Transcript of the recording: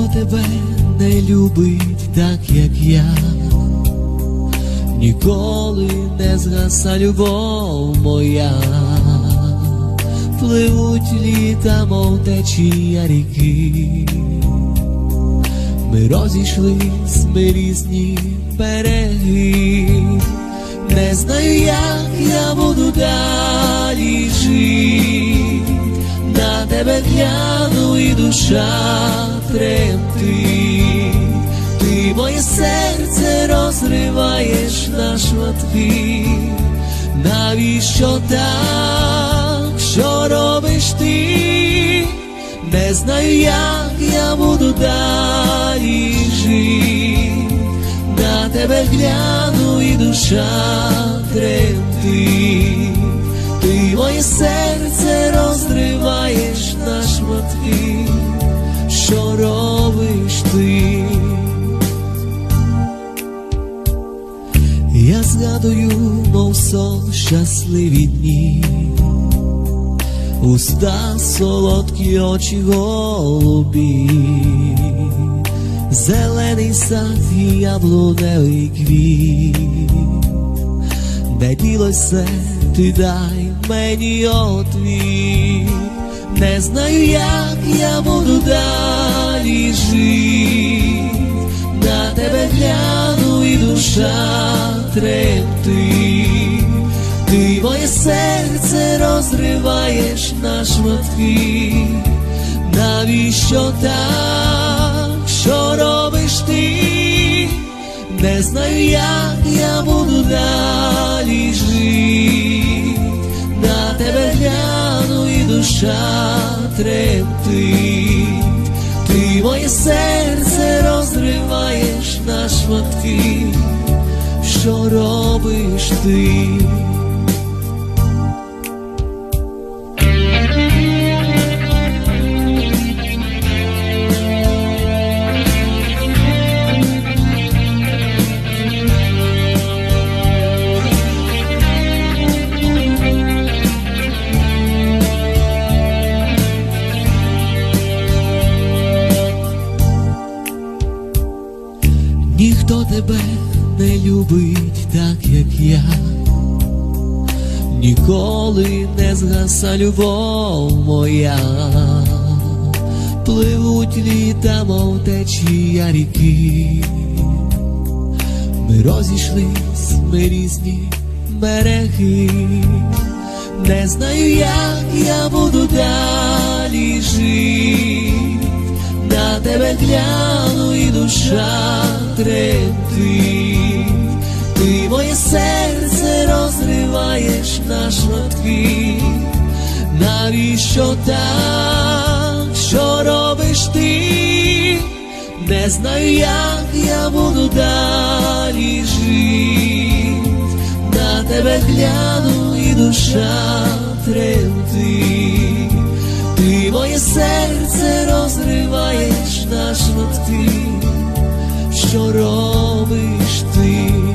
Ніхто тебе не любить так, як я, ніколи не згаса любов моя, пливуть літа, мов течія ріки. Ми розійшлись, ми різні береги, не знаю, як я буду далі жити, на тебе гляну і душа тремтить, ти моє серце розриваєш на шматки, навіщо так, що робиш ти? Не знаю, як я буду далі жити, на тебе гляну і душа тремтить, ти моє серце розриваєш на шматки, що робиш ти? Я згадую, мов сон щасливі дні. Уста солодкі очі голубі, зелений сад і яблуневий квіт, де ділося, ти дай мені отвіт, не знаю, як я буду далі жити, на тебе гляну і душа тремтить. Ти моє серце розриваєш на шматки, навіщо так, що робиш ти? Не знаю, як я буду далі жити, на тебе душа тремтить, ти моє серце розриваєш на шматки, що робиш ти? Ніхто тебе не любить так, як я, ніколи не згаса любов моя, пливуть літа, мов течія ріки, ми розійшлись, ми різні береги, не знаю, як я буду далі жити гляну і душа тремтить, ти моє серце розриваєш на шматки, навіщо так, що робиш ти? Не знаю, як я буду далі жити, на тебе гляну і душа тремтить серце розриваєш на ти, що робиш ти.